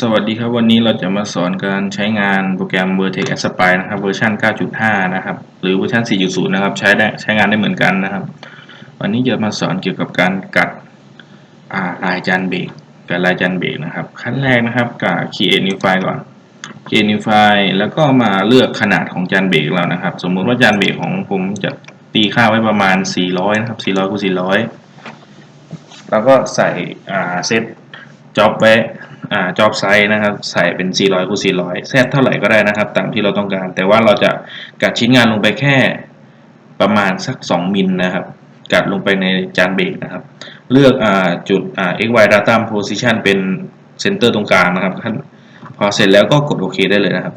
สวัสดีครับวันนี้เราจะมาสอนการใช้งานโปรแกรม Vertex Aspire นะครับเวอร์ชัน9.5 นะครับ หรือเวอร์ชัน4.0 นะครับ ใช้ได้ใช้งานได้เหมือนกันนะครับ วันนี้จะมาสอนเกี่ยวกับการกัดาลายจานเบรกกับลายจานเบรกนะครับ ขั้นแรกนะครับกับ create new file ก่อน create new file แล้วก็มาเลือกขนาดของจานเบรกเรานะครับ สมมุติว่าจานเบรกของผมจะตีค่าไว้ประมาณ 400 นะครับ 400คูณ400 แล้วก็ใส่เซตจ็อบไว้ อ่าจ็อบไซส์นะครับ ใส่เป็น 400คูณ400 แซดเท่าไหร่ก็ได้นะครับ ตามที่เราต้องการ แต่ว่าเราจะกัดชิ้นงานลงไปแค่ประมาณสัก 2 มิลนะครับ กัดลงไปในจานเบรกนะครับ เลือกอ่าจุดอ่า xy data position เป็นเซนเตอร์ตรงกลางนะครับขั้นพอเสร็จแล้วก็กดโอเคได้เลยนะครับ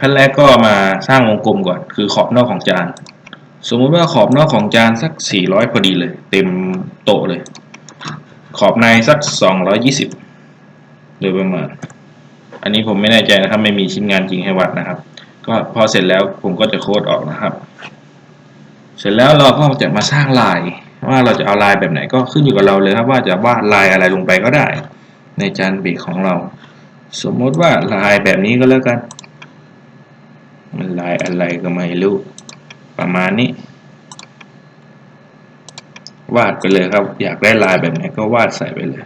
ขั้นแรกก็มาสร้างวงกลมก่อน คือขอบนอกของจาน สมมุติว่าขอบนอกของจานสัก 400 พอดีเลย เต็มโต๊ะเลย ขอบในสัก 220 โดยประมาณ อันนี้ผมไม่แน่ใจนะครับ ไม่มีชิ้นงานจริงให้วัดนะครับ ก็พอเสร็จแล้วผมก็จะโค้ดออกนะครับ เสร็จแล้วเราก็จะมาสร้างลายว่าเราจะเอาลายแบบไหนก็ขึ้นอยู่กับเราเลยครับ ว่าจะวาดลายอะไรลงไปก็ได้ ในจานเบรกของเรา สมมติว่าลายแบบนี้ก็แล้วกันมันลายอะไรก็ไม่รู้ประมาณนี้ วาดไปเลยครับ อยากได้ลายแบบไหนก็วาดใส่ไปเลย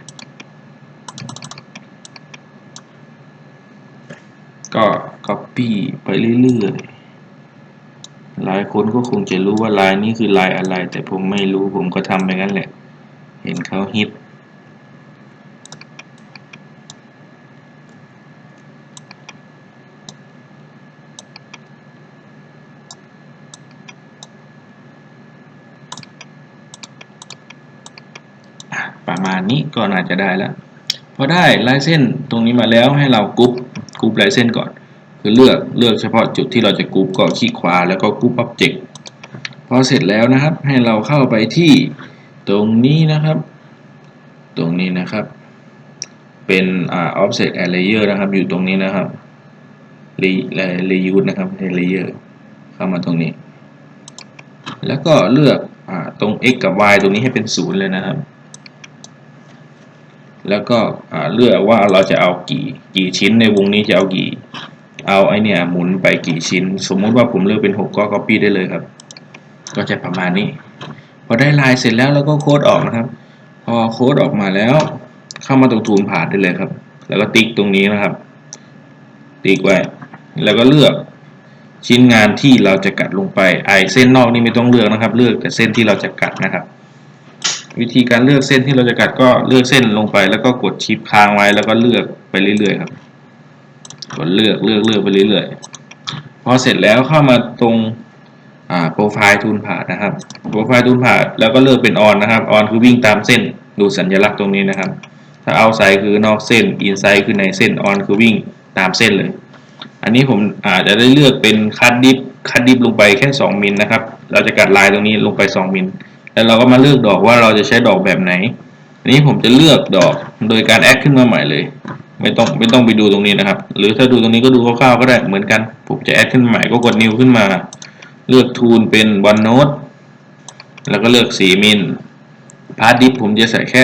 ก็ copy ไปเรื่อยๆ หลายคนก็คงจะรู้ว่าลายนี้คือลายอะไร แต่ผมไม่รู้ผมก็ทำไปงั้นแหละ เห็นเขาฮิตประมาณนี้ก็น่าจะได้แล้วพอได้ลายเส้นตรงนี้มาแล้วให้เรากรุ๊ป กรุ๊ปลายเส้นก่อน คือเลือกเลือกเฉพาะจุดที่เราจะกรุ๊ปก็คลิกขวาแล้วก็กรุ๊ปอ็อบเจกต์พอเสร็จแล้วนะครับ ให้เราเข้าไปที่ตรงนี้นะครับ ตรงนี้นะครับ เป็นอ่า offset and layer นะครับ อยู่ตรงนี้นะครับ reuse นะครับให้ layer เข้ามาตรงนี้ แล้วก็เลือกอ่าตรง x กับ y ตรงนี้ให้เป็นศูนย์เลยนะครับ แล้วก็เลือกว่าเราจะเอากี่กี่ชิ้นในวงนี้จะเอากี่ เอาไอเนี่ยหมุนไปกี่ชิ้น สมมุติว่าผมเลือกเป็น 6 ก็ copy ได้เลยครับ ก็จะประมาณนี้ พอได้ลายเสร็จแล้วเราก็โค้ดออกนะครับ พอโค้ดออกมาแล้ว เข้ามาตรงทูลผ่านได้เลยครับ แล้วก็ติ๊กตรงนี้นะครับ ติ๊กไว้ แล้วก็เลือกชิ้นงานที่เราจะกัดลงไปไอเส้นนอกนี่ไม่ต้องเลือกนะครับ เลือกแต่เส้นที่เราจะกัดนะครับ วิธีการเลือกเส้นที่เราจะกัดก็เลือกเส้นลงไป แล้วก็กดชิปค้างไว้แล้วก็เลือกไปเรื่อยๆครับ กดเลือกเลือกเลือกไปเรื่อยๆ พอเสร็จแล้วเข้ามาตรงโปรไฟล์ทูลผ่านะครับ โปรไฟล์ทูลผ่าแล้วก็เลือกเป็นออนนะครับ ออนคือวิ่งตามเส้น ดูสัญลักษณ์ตรงนี้นะครับ ถ้าเอาไซคือนอกเส้น อินไซคือในเส้น ออนคือวิ่งตามเส้นเลย อันนี้ผมอาจจะได้เลือกเป็นคัดดิฟคัดดิฟลงไปแค่ 2มิลนะครับ เราจะกัดลายตรงนี้ลงไป 2มิล แล้วเราก็มาเลือกดอกว่าเราจะใช้ดอกแบบไหนอันนี้ผมจะเลือกดอกโดยการแอดขึ้นมาใหม่เลย ไม่ต้องไม่ต้องไปดูตรงนี้นะครับ หรือถ้าดูตรงนี้ก็ดูคร่าวๆก็ได้เหมือนกัน ผมจะแอดขึ้นใหม่ก็กดนิวขึ้นมา เลือกทูลเป็นวันโนตแล้วก็เลือกสีมิลพาร์ทดิฟผมจะใส่แค่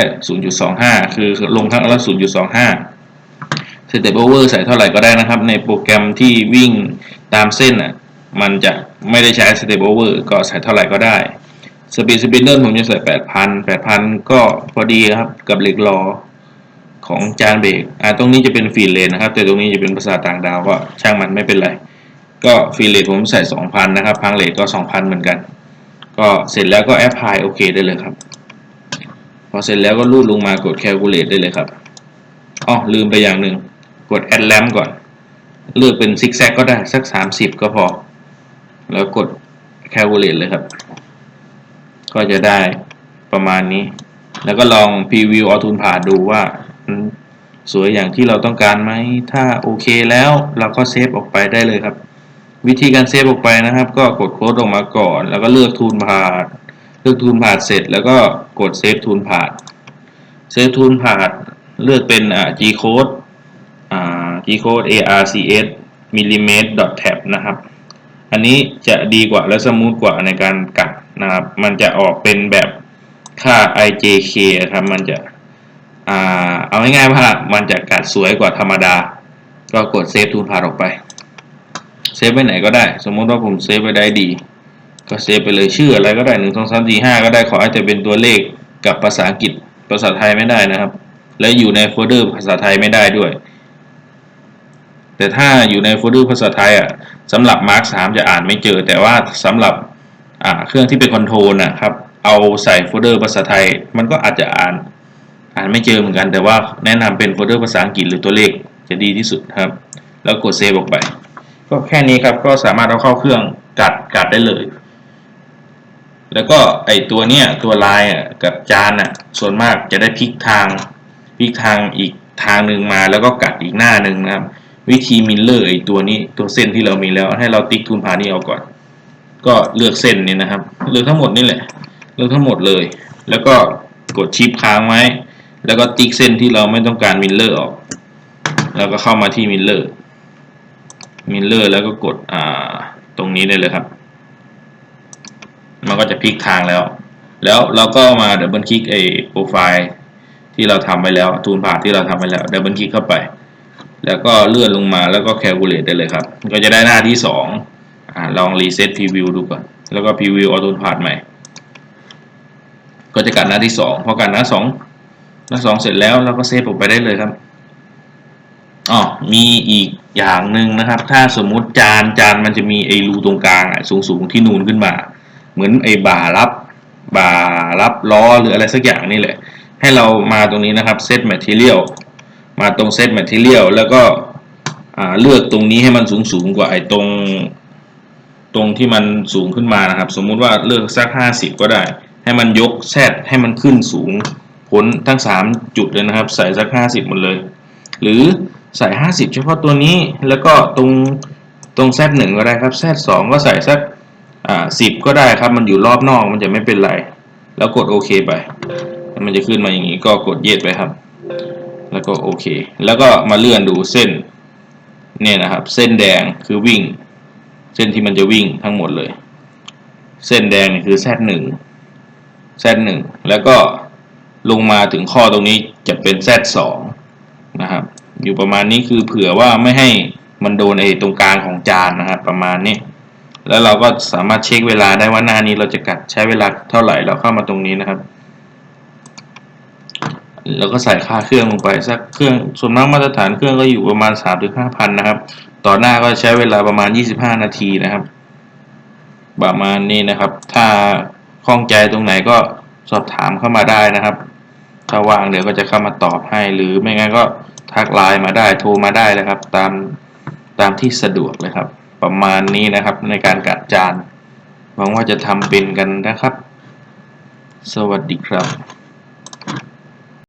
0.25 คือลงทั้งละ0.25สเตปโอเวอร์ใส่เท่าไหร่ก็ได้นะครับ ในโปรแกรมที่วิ่งตามเส้นอะมันจะไม่ได้ใช้สเตปโอเวอร์ก็ใส่เท่าไหร่ก็ได้ สปีดสปินเนอร์ผมจะใส่แปดพันแปดพันก็พอดีครับกับเหล็กรอของจานเบรกอ่าตรงนี้จะเป็นฟีเลนนะครับ แต่ตรงนี้จะเป็นภาษาต่างดาวก็ช่างมันไม่เป็นไร ก็ฟีเลนผมใส่สองพันนะครับ พังเลทก็สองพันเหมือนกัน ก็เสร็จแล้วก็แอปพลายโอเคได้เลยครับ พอเสร็จแล้วก็รูดลงมากดแคลคูลเลตได้เลยครับอ๋อลืมไปอย่างหนึ่งกดแอดแลมก่อน เลือกเป็นซิกแซกก็ได้สักสามสิบก็พอ แล้วกดแคลคูลเลตเลยครับ ก็จะได้ประมาณนี้ แล้วก็ลองพรีวิวเอาทูนผ่าดูว่าสวยอย่างที่เราต้องการไหม ถ้าโอเคแล้วเราก็เซฟออกไปได้เลยครับ วิธีการเซฟออกไปนะครับ ก็กดโค้ดออกมาก่อน แล้วก็เลือกทูนผ่าเลือกทูนผ่าเสร็จ แล้วก็กดเซฟทูนผ่าเซฟทูนผ่าเลือกเป็นอ่า G code อ่า G code ARCS millimeter dot tab นะครับ อันนี้จะดีกว่าและสมูทกว่าในการกั นะครับ มันจะออกเป็นแบบค่า IJK ครับ มันจะอเอาง่ายๆว่ามันจะกัดสวยกว่าธรรมดา ก็กดเซฟทูนพาออกไป เซฟไปไหนก็ได้ สมมติว่าผมเซฟไปได้ดี ก็เซฟไปเลยชื่ออะไรก็ได้หนึ่งสองสามสี่ห้าก็ได้ขอให้จะเป็นตัวเลขกับภาษาอังกฤษภาษาไทยไม่ได้นะครับ และอยู่ในโฟลเดอร์ภาษาไทยไม่ได้ด้วย แต่ถ้าอยู่ในโฟลเดอร์ภาษาไทยอะสำหรับ Mark 3จะอ่านไม่เจอ แต่ว่าสำหรับ เครื่องที่เป็นคอนโทรลนะครับ เอาใส่โฟลเดอร์ภาษาไทย มันก็อาจจะอ่านอ่านไม่เจอเหมือนกัน แต่ว่าแนะนำเป็นโฟลเดอร์ภาษาอังกฤษหรือตัวเลขจะดีที่สุดครับ แล้วกดเซฟออกไป ก็แค่นี้ครับ ก็สามารถเอาเข้าเครื่องกัดกัดได้เลย แล้วก็ไอตัวเนี้ยตัวลายกับจานอะ ส่วนมากจะได้พลิกทางพลิกทางอีกทางหนึ่งมา แล้วก็กัดอีกหน้าหนึ่งนะครับ วิธีมิลเลอร์ไอตัวนี้ตัวเส้นที่เรามีแล้ว ให้เราติ๊กทูนพานี่เอาก่อน ก็เลือกเส้นนี้นะครับ เลือกทั้งหมดนี่แหละ เลือกทั้งหมดเลย แล้วก็กดชิปค้างไว้ แล้วก็ติ๊กเส้นที่เราไม่ต้องการมิลเลอร์ออก แล้วก็เข้ามาที่มิลเลอร์ มิลเลอร์แล้วก็กดอ่าตรงนี้ได้เลยครับ มันก็จะพลิกทางแล้ว แล้วเราก็มาดับเบิลคลิกไอ้โปรไฟล์ที่เราทำไปแล้วทูนผ่าที่เราทำไปแล้วดับเบิลคลิกเข้าไป แล้วก็เลื่อนลงมาแล้วก็แคลคูลเลตได้เลยครับ ก็จะได้หน้าที่ส อ่าลองรีเซ็ตพรีวิวดูก่อน แล้วก็พรีวิวเอาทูนผ่านใหม่ ก็จะกัดหน้าที่สองพอกัดหน้าสองหน้าสองเสร็จแล้วเราก็เซฟออกไปได้เลยครับอ๋อมีอีกอย่างหนึ่งนะครับ ถ้าสมมุติจานจานมันจะมีไอ้รูตรงกลางสูงสูงที่นูนขึ้นมา เหมือนไอ้บ่ารับบ่ารับล้อหรืออะไรสักอย่างนี่แหละ ให้เรามาตรงนี้นะครับ set material มาตรง set material แล้วก็เลือกตรงนี้ให้มันสูงสูงกว่าไอ้ตรง ตรงที่มันสูงขึ้นมานะครับ สมมุติว่าเลือกสัก 50 ก็ได้ ให้มันยกแซดให้มันขึ้นสูงพ้นทั้ง 3 จุดเลยนะครับ ใส่สัก 50 หมดเลย หรือใส่ 50 เฉพาะตัวนี้แล้วก็ตรงตรง Z1 ก็ได้ครับ Z2 ก็ใส่สักอ่า10ก็ได้ครับ มันอยู่รอบนอกมันจะไม่เป็นไร แล้วกดโอเคไป มันจะขึ้นมาอย่างนี้ก็กดเย็ดไปครับ แล้วก็โอเค แล้วก็มาเลื่อนดูเส้นเนี่ยนะครับ เส้นแดงคือวิ่ง เส้นที่มันจะวิ่งทั้งหมดเลย เส้นแดงนี่คือ Z1 Z1 แล้วก็ลงมาถึงข้อตรงนี้จะเป็น Z2 นะครับ อยู่ประมาณนี้คือเผื่อว่าไม่ให้มันโดนไอ้ตรงกลางของจานนะครับประมาณนี้ แล้วเราก็สามารถเช็คเวลาได้ว่าหน้านี้เราจะกัดใช้เวลาเท่าไหร่เราเข้ามาตรงนี้นะครับ แล้วก็ใส่ค่าเครื่องลงไปสักเครื่องส่วนมากมาตรฐานเครื่องก็อยู่ประมาณ3ามถึงห้าพันนะครับ ต่อหน้าก็ใช้เวลาประมาณ 25 นาทีนะครับ ประมาณนี้นะครับ ถ้าข้องใจตรงไหนก็สอบถามเข้ามาได้นะครับ ถ้าว่างเดี๋ยวก็จะเข้ามาตอบให้ หรือไม่งั้นก็ทักไลน์มาได้โทรมาได้เลยครับ ตามตามที่สะดวกเลยครับ ประมาณนี้นะครับในการกัดจานหวังว่าจะทำเป็นกันนะครับ สวัสดีครับ